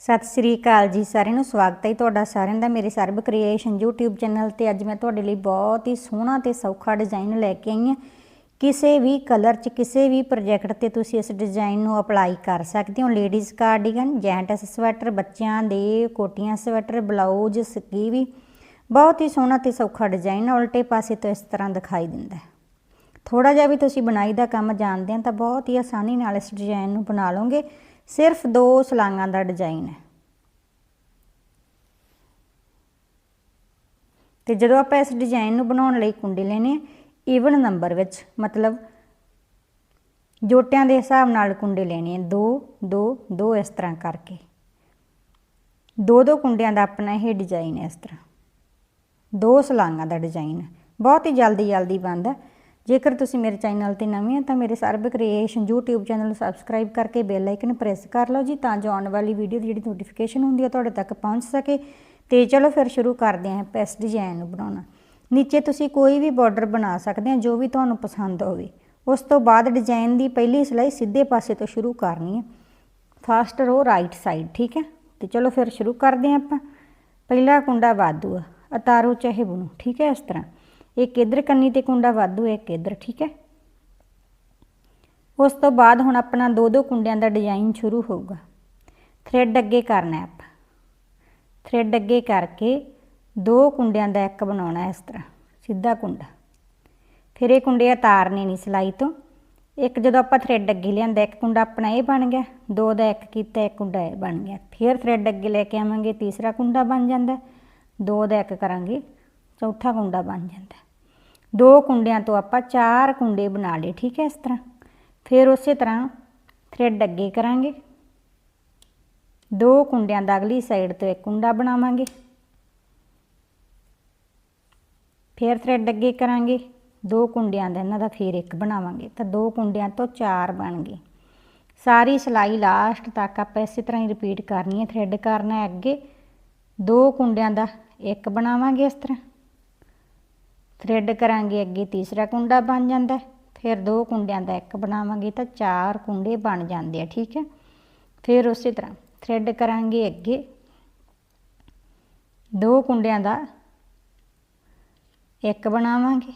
ਸਤਿ ਸ੍ਰੀ ਅਕਾਲ ਜੀ ਸਾਰਿਆਂ ਨੂੰ, ਸਵਾਗਤ ਹੈ ਤੁਹਾਡਾ ਸਾਰਿਆਂ ਦਾ ਮੇਰੇ ਸਰਬ ਕ੍ਰੀਏਸ਼ਨ YouTube ਚੈਨਲ ਤੇ। ਅੱਜ ਮੈਂ ਤੁਹਾਡੇ ਲਈ ਬਹੁਤ ਹੀ ਸੋਹਣਾ ਤੇ ਸੌਖਾ ਡਿਜ਼ਾਈਨ ਲੈ ਕੇ ਆਈ ਹਾਂ। ਕਿਸੇ ਵੀ ਕਲਰ 'ਚ, ਕਿਸੇ ਵੀ ਪ੍ਰੋਜੈਕਟ ਤੇ ਤੁਸੀਂ ਇਸ ਡਿਜ਼ਾਈਨ ਨੂੰ ਅਪਲਾਈ ਕਰ ਸਕਦੇ ਹੋ। ਲੇਡੀਜ਼ ਕਾਰਡੀਗਨ ਜੈਂਟਸ ਸਵੈਟਰ ਬੱਚਿਆਂ ਦੇ ਕੋਟੀਆਂ ਸਵੈਟਰ ਬਲਾਊਜ਼ ਸਕੀਵੀ ਬਹੁਤ ਹੀ ਸੋਹਣਾ ਤੇ ਸੌਖਾ ਡਿਜ਼ਾਈਨ ਉਲਟੇ ਪਾਸੇ ਤੋਂ ਇਸ ਤਰ੍ਹਾਂ ਦਿਖਾਈ ਦਿੰਦਾ ਹੈ। ਥੋੜਾ ਜਿਹਾ ਵੀ ਤੁਸੀਂ ਬਣਾਈ ਦਾ ਕੰਮ ਜਾਣਦੇ ਆ ਤਾਂ ਬਹੁਤ ਹੀ ਆਸਾਨੀ ਨਾਲ ਇਸ ਡਿਜ਼ਾਈਨ ਨੂੰ ਬਣਾ ਲਓਗੇ। ਸਿਰਫ ਦੋ ਸਲਾਂਗਾਂ ਦਾ ਡਿਜ਼ਾਈਨ ਹੈ। ਤੇ ਜਦੋਂ ਆਪਾਂ ਇਸ ਡਿਜ਼ਾਈਨ ਨੂੰ ਬਣਾਉਣ ਲਈ ਕੁੰਡੇ ਲੈਣੇ ਆ ਈਵਨ ਨੰਬਰ ਵਿੱਚ, ਮਤਲਬ ਜੋਟਿਆਂ ਦੇ ਹਿਸਾਬ ਨਾਲ ਕੁੰਡੇ ਲੈਣੇ ਹੈ। 2 2 2 ਇਸ ਤਰ੍ਹਾਂ ਕਰਕੇ। ਦੋ ਦੋ ਕੁੰਡਿਆਂ ਦਾ ਆਪਣਾ ਇਹ ਡਿਜ਼ਾਈਨ ਹੈ ਇਸ ਤਰ੍ਹਾਂ। ਦੋ ਸਲਾਂਗਾਂ ਦਾ ਡਿਜ਼ਾਈਨ ਬਹੁਤ ਹੀ ਜਲਦੀ ਜਲਦੀ ਬਣਦਾ ਜੇਕਰ ਤੁਸੀਂ ਮੇਰੇ ਚੈਨਲ ਤੇ ਨਵੇਂ ਹੋ ਤਾਂ ਮੇਰੇ ਸਰਬ ਕ੍ਰੀਏਸ਼ਨ YouTube ਚੈਨਲ ਨੂੰ ਸਬਸਕ੍ਰਾਈਬ ਕਰਕੇ ਬੈਲ ਆਈਕਨ ਪ੍ਰੈਸ ਕਰ ਲਓ ਜੀ ਤਾਂ ਜੋ ਆਉਣ ਵਾਲੀ ਵੀਡੀਓ ਦੀ ਜਿਹੜੀ ਨੋਟੀਫਿਕੇਸ਼ਨ ਹੁੰਦੀ ਹੈ ਤੁਹਾਡੇ ਤੱਕ ਪਹੁੰਚ ਸਕੇ। ਤੇ ਚਲੋ ਫਿਰ ਸ਼ੁਰੂ ਕਰਦੇ ਹਾਂ ਪੈਸ ਡਿਜ਼ਾਈਨ ਨੂੰ ਬਣਾਉਣਾ। ਨੀਚੇ ਤੁਸੀਂ ਕੋਈ ਵੀ ਬਾਰਡਰ ਬਣਾ ਸਕਦੇ ਹੋ ਜੋ ਵੀ ਤੁਹਾਨੂੰ ਪਸੰਦ ਹੋਵੇ। ਉਸ ਤੋਂ ਬਾਅਦ ਡਿਜ਼ਾਈਨ ਦੀ ਪਹਿਲੀ ਸਿਲਾਈ ਸਿੱਧੇ ਪਾਸੇ ਤੋਂ ਸ਼ੁਰੂ ਕਰਨੀ ਹੈ ਫਸਟ ਰੋ ਰਾਈਟ ਸਾਈਡ ਠੀਕ ਹੈ? ਤੇ ਚਲੋ ਫਿਰ ਸ਼ੁਰੂ ਕਰਦੇ ਹਾਂ ਆਪਾਂ। ਪਹਿਲਾ ਕੁੰਡਾ ਵਾਧੂ ਆ ਉਤਾਰੋ ਚਾਹੇ ਬੁਣੋ, ਠੀਕ ਹੈ ਇਸ ਤਰ੍ਹਾਂ। ਇੱਕ ਇਧਰ ਕੰਨੀ ਤੇ ਕੁੰਡਾ ਵਾਧੂ ਹੈ ਇੱਕ ਇਧਰ, ਠੀਕ ਹੈ? ਉਸ ਤੋਂ ਬਾਅਦ ਹੁਣ ਆਪਣਾ ਦੋ ਦੋ ਕੁੰਡਿਆਂ ਦਾ ਡਿਜ਼ਾਈਨ ਸ਼ੁਰੂ ਹੋਊਗਾ। ਥ੍ਰੈਡ ਅੱਗੇ ਕਰਨਾ ਹੈ ਆਪਾਂ। ਥ੍ਰੈਡ ਅੱਗੇ ਕਰਕੇ ਦੋ ਕੁੰਡਿਆਂ ਦਾ ਇੱਕ ਬਣਾਉਣਾ ਇਸ ਤਰ੍ਹਾਂ, ਸਿੱਧਾ ਕੁੰਡਾ। ਫਿਰ ਇਹ ਕੁੰਡੇ ਉਤਾਰਨੇ ਨਹੀਂ ਸਿਲਾਈ ਤੋਂ। ਇੱਕ ਜਦੋਂ ਆਪਾਂ ਥ੍ਰੈਡ ਅੱਗੇ ਲਿਆਂਦਾ, ਇੱਕ ਕੁੰਡਾ ਆਪਣਾ ਇਹ ਬਣ ਗਿਆ। ਦੋ ਦਾ ਇੱਕ ਕੀਤਾ, ਇੱਕ ਕੁੰਡਾ ਇਹ ਬਣ ਗਿਆ। ਫਿਰ ਥ੍ਰੈਡ ਅੱਗੇ ਲੈ ਕੇ ਆਵਾਂਗੇ, ਤੀਸਰਾ ਕੁੰਡਾ ਬਣ ਜਾਂਦਾ। ਦੋ ਦਾ ਇੱਕ ਕਰਾਂਗੇ। ਚੌਥਾ ਕੁੰਡਾ ਬਣ ਜਾਂਦਾ। ਦੋ ਕੁੰਡਿਆਂ ਤੋਂ ਆਪਾਂ ਚਾਰ ਕੁੰਡੇ ਬਣਾ ਲਏ, ਠੀਕ ਹੈ ਇਸ ਤਰ੍ਹਾਂ। ਫਿਰ ਉਸੇ ਤਰ੍ਹਾਂ ਥ੍ਰੈਡ ਅੱਗੇ ਕਰਾਂਗੇ। ਦੋ ਕੁੰਡਿਆਂ ਦਾ ਅਗਲੀ ਸਾਈਡ ਤੋਂ ਇੱਕ ਕੁੰਡਾ ਬਣਾਵਾਂਗੇ। ਫਿਰ ਥ੍ਰੈਡ ਅੱਗੇ ਕਰਾਂਗੇ। ਦੋ ਕੁੰਡਿਆਂ ਦਾ ਇਹਨਾਂ ਦਾ ਫਿਰ ਇੱਕ ਬਣਾਵਾਂਗੇ, ਤਾਂ ਦੋ ਕੁੰਡਿਆਂ ਤੋਂ ਚਾਰ ਬਣ ਗਏ। ਸਾਰੀ ਸਿਲਾਈ ਲਾਸਟ ਤੱਕ ਆਪਾਂ ਇਸੇ ਤਰ੍ਹਾਂ ਹੀ ਰਿਪੀਟ ਕਰਨੀ ਹੈ ਥ੍ਰੈਡ ਕਰਨਾ ਹੈ ਅੱਗੇ। ਦੋ ਕੁੰਡਿਆਂ ਦਾ ਇੱਕ ਬਣਾਵਾਂਗੇ ਇਸ ਤਰ੍ਹਾਂ। ਥਰੈਡ ਕਰਾਂਗੇ, ਅੱਗੇ ਤੀਸਰਾ ਕੁੰਡਾ ਬਣ ਜਾਂਦਾ ਫਿਰ ਦੋ ਕੁੰਡਿਆਂ ਦਾ ਇੱਕ ਬਣਾਵਾਂਗੇ ਤਾਂ ਚਾਰ ਕੁੰਡੇ ਬਣ ਜਾਂਦੇ ਆ, ਠੀਕ ਹੈ? ਫਿਰ ਉਸੇ ਤਰ੍ਹਾਂ ਥ੍ਰੈਡ ਕਰਾਂਗੇ ਅੱਗੇ। ਦੋ ਕੁੰਡਿਆਂ ਦਾ ਇੱਕ ਬਣਾਵਾਂਗੇ।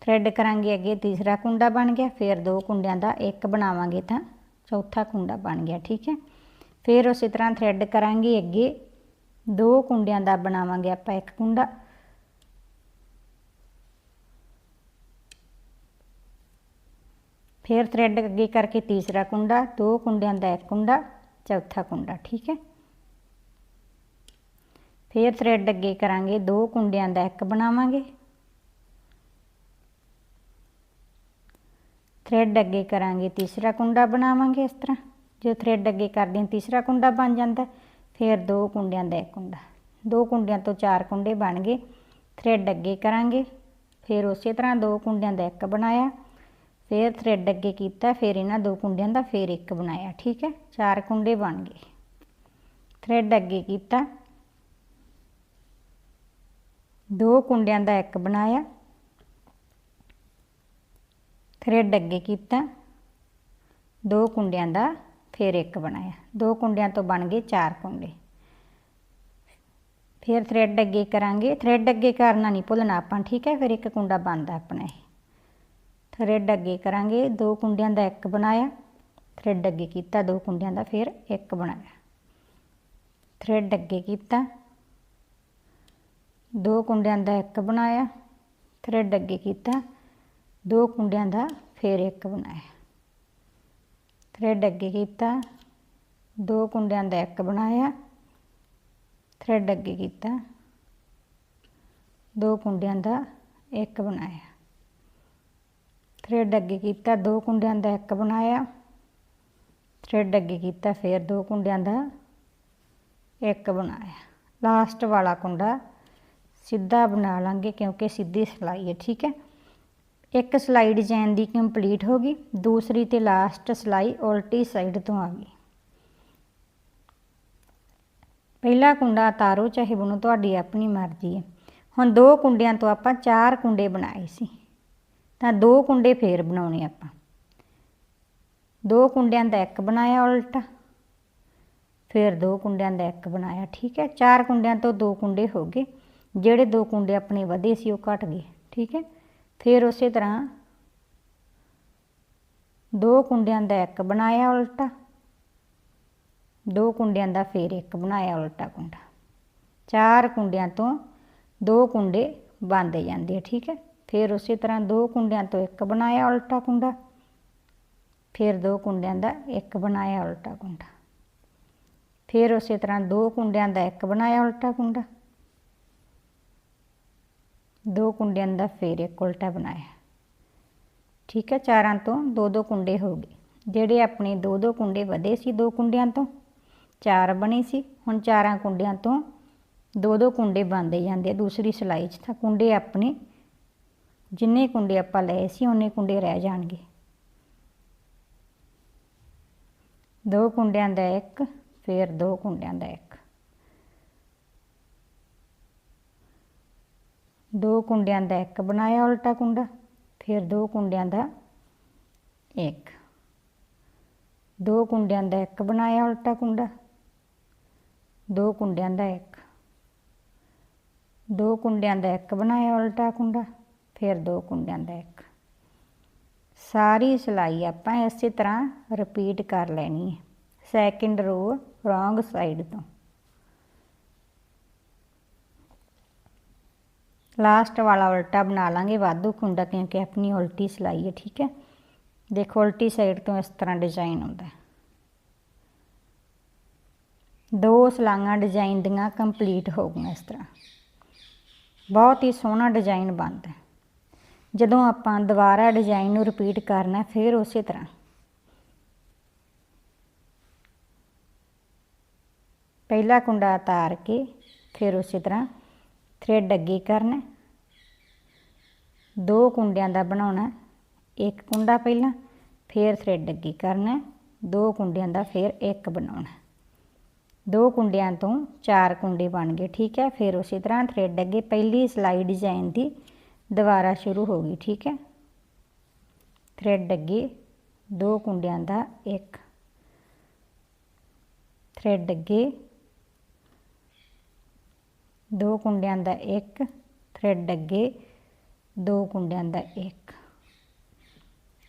ਥਰੈਡ ਕਰਾਂਗੇ ਅੱਗੇ, ਤੀਸਰਾ ਕੁੰਡਾ ਬਣ ਗਿਆ। ਫਿਰ ਦੋ ਕੁੰਡਿਆਂ ਦਾ ਇੱਕ ਬਣਾਵਾਂਗੇ ਤਾਂ ਚੌਥਾ ਕੁੰਡਾ ਬਣ ਗਿਆ, ਠੀਕ ਹੈ? ਫਿਰ ਉਸੇ ਤਰ੍ਹਾਂ ਥ੍ਰੈਡ ਕਰਾਂਗੇ ਅੱਗੇ। ਦੋ ਕੁੰਡਿਆਂ ਦਾ ਬਣਾਵਾਂਗੇ ਆਪਾਂ ਇੱਕ ਕੁੰਡਾ। ਫਿਰ ਥ੍ਰੈਡ ਅੱਗੇ ਕਰਕੇ ਤੀਸਰਾ ਕੁੰਡਾ, ਦੋ ਕੁੰਡਿਆਂ ਦਾ ਇੱਕ ਕੁੰਡਾ, ਚੌਥਾ ਕੁੰਡਾ, ਠੀਕ ਹੈ? ਫਿਰ ਥ੍ਰੈਡ ਅੱਗੇ ਕਰਾਂਗੇ, ਦੋ ਕੁੰਡਿਆਂ ਦਾ ਇੱਕ ਬਣਾਵਾਂਗੇ। ਥ੍ਰੈਡ ਅੱਗੇ ਕਰਾਂਗੇ, ਤੀਸਰਾ ਕੁੰਡਾ ਬਣਾਵਾਂਗੇ ਇਸ ਤਰ੍ਹਾਂ। ਜੇ ਥ੍ਰੈਡ ਅੱਗੇ ਕਰਦੇ ਹਾਂ, ਤੀਸਰਾ ਕੁੰਡਾ ਬਣ ਜਾਂਦਾ ਫਿਰ ਦੋ ਕੁੰਡਿਆਂ ਦਾ ਇੱਕ ਕੁੰਡਾ। ਦੋ ਕੁੰਡਿਆਂ ਤੋਂ ਚਾਰ ਕੁੰਡੇ ਬਣ ਗਏ। ਥ੍ਰੈਡ ਅੱਗੇ ਕਰਾਂਗੇ। ਫਿਰ ਉਸੇ ਤਰ੍ਹਾਂ ਦੋ ਕੁੰਡਿਆਂ ਦਾ ਇੱਕ ਬਣਾਇਆ। ਫਿਰ ਥ੍ਰੈਡ ਅੱਗੇ ਕੀਤਾ, ਫਿਰ ਇਹਨਾਂ ਦੋ ਕੁੰਡਿਆਂ ਦਾ ਫਿਰ ਇੱਕ ਬਣਾਇਆ, ਠੀਕ ਹੈ? ਚਾਰ ਕੁੰਡੇ ਬਣ ਗਏ। ਥ੍ਰੈਡ ਅੱਗੇ ਕੀਤਾ। ਦੋ ਕੁੰਡਿਆਂ ਦਾ ਇੱਕ ਬਣਾਇਆ। ਥ੍ਰੈਡ ਅੱਗੇ ਕੀਤਾ। ਦੋ ਕੁੰਡਿਆਂ ਦਾ ਫਿਰ ਇੱਕ ਬਣਾਇਆ। ਦੋ ਕੁੰਡਿਆਂ ਤੋਂ ਬਣ ਗਏ ਚਾਰ ਕੁੰਡੇ। ਫਿਰ ਥ੍ਰੈਡ ਅੱਗੇ ਕਰਾਂਗੇ। ਥ੍ਰੈਡ ਅੱਗੇ ਕਰਨਾ ਨਹੀਂ ਭੁੱਲਣਾ ਆਪਾਂ, ਠੀਕ ਹੈ? ਫਿਰ ਇੱਕ ਕੁੰਡਾ ਬਣਦਾ ਆਪਣਾ ਇਹ। ਥ੍ਰੈਡ ਅੱਗੇ ਕਰਾਂਗੇ, ਦੋ ਕੁੰਡਿਆਂ ਦਾ ਇੱਕ ਬਣਾਇਆ। ਥ੍ਰੈਡ ਅੱਗੇ ਕੀਤਾ, ਦੋ ਕੁੰਡਿਆਂ ਦਾ ਫਿਰ ਇੱਕ ਬਣਾਇਆ। ਥ੍ਰੈਡ ਅੱਗੇ ਕੀਤਾ, ਦੋ ਕੁੰਡਿਆਂ ਦਾ ਇੱਕ ਬਣਾਇਆ। ਥ੍ਰੈਡ ਅੱਗੇ ਕੀਤਾ, ਦੋ ਕੁੰਡਿਆਂ ਦਾ ਫਿਰ ਇੱਕ ਬਣਾਇਆ। ਥ੍ਰੈਡ ਅੱਗੇ ਕੀਤਾ, ਦੋ ਕੁੰਡਿਆਂ ਦਾ ਇੱਕ ਬਣਾਇਆ। ਥ੍ਰੈਡ ਅੱਗੇ ਕੀਤਾ, ਦੋ ਕੁੰਡਿਆਂ ਦਾ ਇੱਕ ਬਣਾਇਆ। ਥਰੈਡ ਅੱਗੇ ਕੀਤਾ, ਦੋ ਕੁੰਡਿਆਂ ਦਾ ਇੱਕ ਬਣਾਇਆ। ਥਰੈਡ ਅੱਗੇ ਕੀਤਾ, ਫਿਰ ਦੋ ਕੁੰਡਿਆਂ ਦਾ ਇੱਕ ਬਣਾਇਆ। ਲਾਸਟ ਵਾਲਾ ਕੁੰਡਾ ਸਿੱਧਾ ਬਣਾ ਲਾਂਗੇ ਕਿਉਂਕਿ ਸਿੱਧੀ ਸਿਲਾਈ ਹੈ, ਠੀਕ ਹੈ? ਇੱਕ ਸਿਲਾਈ ਡਿਜ਼ਾਈਨ ਦੀ ਕੰਪਲੀਟ ਹੋ ਗਈ, ਦੂਸਰੀ ਤੇ ਲਾਸਟ ਸਿਲਾਈ ਉਲਟੀ ਸਾਈਡ ਤੋਂ ਆ ਗਈ। ਪਹਿਲਾ ਕੁੰਡਾ ਤਾਰੋ ਚਾਹੇ ਬਣੋ, ਤੁਹਾਡੀ ਆਪਣੀ ਮਰਜ਼ੀ ਹੈ। ਹੁਣ ਦੋ ਕੁੰਡਿਆਂ ਤੋਂ ਆਪਾਂ ਚਾਰ ਕੁੰਡੇ ਬਣਾਏ ਸੀ। ਤਾਂ ਦੋ ਕੁੰਡੇ ਫੇਰ ਬਣਾਉਣੇ ਆਪਾਂ। ਦੋ ਕੁੰਡਿਆਂ ਦਾ ਇੱਕ ਬਣਾਇਆ ਉਲਟਾ, ਫਿਰ ਦੋ ਕੁੰਡਿਆਂ ਦਾ ਇੱਕ ਬਣਾਇਆ, ਠੀਕ ਹੈ? ਚਾਰ ਕੁੰਡਿਆਂ ਤੋਂ ਦੋ ਕੁੰਡੇ ਹੋ ਗਏ। ਜਿਹੜੇ ਦੋ ਕੁੰਡੇ ਆਪਣੇ ਵਧੇ ਸੀ ਉਹ ਘਟ ਗਏ, ਠੀਕ ਹੈ? ਫਿਰ ਉਸੇ ਤਰ੍ਹਾਂ ਦੋ ਕੁੰਡਿਆਂ ਦਾ ਇੱਕ ਬਣਾਇਆ ਉਲਟਾ, ਦੋ ਕੁੰਡਿਆਂ ਦਾ ਫਿਰ ਇੱਕ ਬਣਾਇਆ ਉਲਟਾ ਕੁੰਡਾ। ਚਾਰ ਕੁੰਡਿਆਂ ਤੋਂ ਦੋ ਕੁੰਡੇ ਬੰਦੇ ਜਾਂਦੇ ਠੀਕ ਹੈ? ਫਿਰ ਉਸੇ ਤਰ੍ਹਾਂ ਦੋ ਕੁੰਡਿਆਂ ਤੋਂ ਇੱਕ ਬਣਾਇਆ ਉਲਟਾ ਕੁੰਡਾ, ਫਿਰ ਦੋ ਕੁੰਡਿਆਂ ਦਾ ਇੱਕ ਬਣਾਇਆ ਉਲਟਾ ਕੁੰਡਾ, ਫਿਰ ਉਸੇ ਤਰ੍ਹਾਂ ਦੋ ਕੁੰਡਿਆਂ ਦਾ ਇੱਕ ਬਣਾਇਆ ਉਲਟਾ ਕੁੰਡਾ, ਦੋ ਕੁੰਡਿਆਂ ਦਾ ਫਿਰ ਇੱਕ ਉਲਟਾ ਬਣਾਇਆ। ਠੀਕ ਹੈ, ਚਾਰਾਂ ਤੋਂ ਦੋ ਦੋ ਕੁੰਡੇ ਹੋ ਗਏ। ਜਿਹੜੇ ਆਪਣੇ ਦੋ ਦੋ ਕੁੰਡੇ ਵਧੇ ਸੀ ਦੋ ਕੁੰਡਿਆਂ ਤੋਂ, ਚਾਰ ਬਣੇ ਸੀ। ਹੁਣ ਚਾਰਾਂ ਕੁੰਡਿਆਂ ਤੋਂ ਦੋ ਦੋ ਕੁੰਡੇ ਬੰਦੇ ਜਾਂਦੇ ਆ। ਦੂਸਰੀ ਸਿਲਾਈ 'ਚ ਤਾਂ ਕੁੰਡੇ ਆਪਣੇ ਜਿੰਨੇ ਕੁੰਡੇ ਆਪਾਂ ਲਏ ਸੀ, ਉਹਨੇ ਕੁੰਡੇ ਰਹਿ ਜਾਣਗੇ। ਦੋ ਕੁੰਡਿਆਂ ਦਾ ਇੱਕ, ਫਿਰ ਦੋ ਕੁੰਡਿਆਂ ਦਾ ਇੱਕ। ਦੋ ਕੁੰਡਿਆਂ ਦਾ ਇੱਕ ਬਣਾਇਆ ਉਲਟਾ ਕੁੰਡਾ, ਫਿਰ ਦੋ ਕੁੰਡਿਆਂ ਦਾ ਇੱਕ। ਦੋ ਕੁੰਡਿਆਂ ਦਾ ਇੱਕ ਬਣਾਇਆ ਉਲਟਾ ਕੁੰਡਾ, ਦੋ ਕੁੰਡਿਆਂ ਦਾ ਇੱਕ। ਦੋ ਕੁੰਡਿਆਂ ਦਾ ਇੱਕ ਬਣਾਇਆ ਉਲਟਾ ਕੁੰਡਾ ਫਿਰ ਦੋ ਕੁੰਡਿਆਂ ਦਾ ਇੱਕ। ਸਾਰੀ ਸਿਲਾਈ ਆਪਾਂ ਇਸੇ ਤਰ੍ਹਾਂ ਰਿਪੀਟ ਕਰ ਲੈਣੀ ਹੈ। ਸੈਕਿੰਡ ਰੋ ਰੋਂਗ ਸਾਈਡ ਤੋਂ। ਲਾਸਟ ਵਾਲਾ ਉਲਟਾ ਬਣਾ ਲਾਂਗੇ, ਵਾਧੂ ਕੁੰਡਾ, ਕਿਉਂਕਿ ਆਪਣੀ ਉਲਟੀ ਸਿਲਾਈ ਹੈ, ਠੀਕ ਹੈ? ਦੇਖੋ, ਉਲਟੀ ਸਾਈਡ ਤੋਂ ਇਸ ਤਰ੍ਹਾਂ ਡਿਜ਼ਾਈਨ ਆਉਂਦਾ ਦੋ ਸਲਾਈਆਂ ਡਿਜ਼ਾਈਨ ਦੀਆਂ ਕੰਪਲੀਟ ਹੋ ਗਈਆਂ ਇਸ ਤਰ੍ਹਾਂ। ਬਹੁਤ ਹੀ ਸੋਹਣਾ ਡਿਜ਼ਾਈਨ ਬਣਦਾ ਜਦੋਂ ਆਪਾਂ ਦੁਬਾਰਾ ਡਿਜ਼ਾਈਨ ਨੂੰ ਰਿਪੀਟ ਕਰਨਾ, ਫਿਰ ਉਸੇ ਤਰ੍ਹਾਂ। ਪਹਿਲਾ ਕੁੰਡਾ ਉਤਾਰ ਕੇ, ਫਿਰ ਉਸੇ ਤਰ੍ਹਾਂ ਥ੍ਰੈਡ ਅੱਗੇ ਕਰਨਾ। ਦੋ ਕੁੰਡਿਆਂ ਦਾ ਬਣਾਉਣਾ, ਇੱਕ ਕੁੰਡਾ ਪਹਿਲਾਂ, ਫਿਰ ਥ੍ਰੈਡ ਅੱਗੇ ਕਰਨਾ। ਦੋ ਕੁੰਡਿਆਂ ਦਾ ਫਿਰ ਇੱਕ ਬਣਾਉਣਾ। ਦੋ ਕੁੰਡਿਆਂ ਤੋਂ ਚਾਰ ਕੁੰਡੇ ਬਣ ਗਏ, ਠੀਕ ਹੈ? ਫਿਰ ਉਸੇ ਤਰ੍ਹਾਂ ਥ੍ਰੈਡ ਅੱਗੇ, ਪਹਿਲੀ ਸਲਾਈ ਡਿਜ਼ਾਈਨ ਦੀ ਦੁਬਾਰਾ ਸ਼ੁਰੂ ਹੋ ਗਈ ਠੀਕ ਹੈ ਥ੍ਰੈਡ ਅੱਗੇ ਦੋ ਕੁੰਡਿਆਂ ਦਾ ਇੱਕ ਥ੍ਰੈਡ ਅੱਗੇ ਦੋ ਕੁੰਡਿਆਂ ਦਾ ਇੱਕ ਥ੍ਰੈਡ ਅੱਗੇ ਦੋ ਕੁੰਡਿਆਂ ਦਾ ਇੱਕ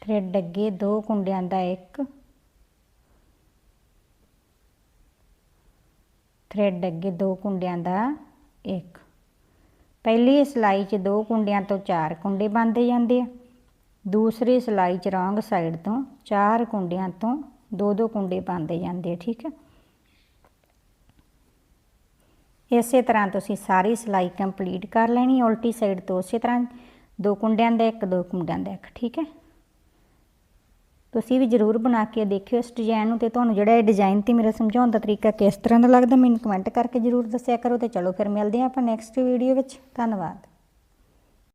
ਥ੍ਰੈਡ ਅੱਗੇ ਦੋ ਕੁੰਡਿਆਂ ਦਾ ਇੱਕ ਥ੍ਰੈਡ ਅੱਗੇ ਦੋ ਕੁੰਡਿਆਂ ਦਾ ਇੱਕ ਪਹਿਲੀ ਸਿਲਾਈ 'ਚ ਦੋ ਕੁੰਡਿਆਂ ਤੋਂ ਚਾਰ ਕੁੰਡੇ ਬੰਦੇ ਜਾਂਦੇ ਆ। ਦੂਸਰੀ ਸਿਲਾਈ 'ਚ ਰੋਂਗ ਸਾਈਡ ਤੋਂ ਚਾਰ ਕੁੰਡਿਆਂ ਤੋਂ ਦੋ ਦੋ ਕੁੰਡੇ ਬੰਦੇ ਜਾਂਦੇ ਆ, ਠੀਕ ਹੈ ਇਸੇ ਤਰ੍ਹਾਂ ਤੁਸੀਂ ਸਾਰੀ ਸਿਲਾਈ ਕੰਪਲੀਟ ਕਰ ਲੈਣੀ, ਉਲਟੀ ਸਾਈਡ ਤੋਂ ਉਸੇ ਤਰ੍ਹਾਂ ਦੋ ਕੁੰਡਿਆਂ ਦਾ ਇੱਕ, ਦੋ ਕੁੰਡਿਆਂ ਦਾ ਇੱਕ, ਠੀਕ ਹੈ ਤੁਸੀਂ ਵੀ ਜ਼ਰੂਰ ਬਣਾ ਕੇ ਦੇਖਿਓ ਇਸ ਡਿਜ਼ਾਈਨ ਨੂੰ ਤੇ ਤੁਹਾਨੂੰ ਜਿਹੜਾ ਇਹ ਡਿਜ਼ਾਈਨ ਤੇ ਮੇਰਾ ਸਮਝਾਉਣ ਦਾ ਤਰੀਕਾ ਕਿਸ ਤਰ੍ਹਾਂ ਦਾ ਲੱਗਦਾ ਮੈਨੂੰ ਕਮੈਂਟ ਕਰਕੇ ਜ਼ਰੂਰ ਦੱਸਿਆ ਕਰੋ ਤੇ ਚਲੋ ਫਿਰ ਮਿਲਦੇ ਹਾਂ ਆਪਾਂ ਨੈਕਸਟ ਵੀਡੀਓ ਵਿੱਚ। ਧੰਨਵਾਦ।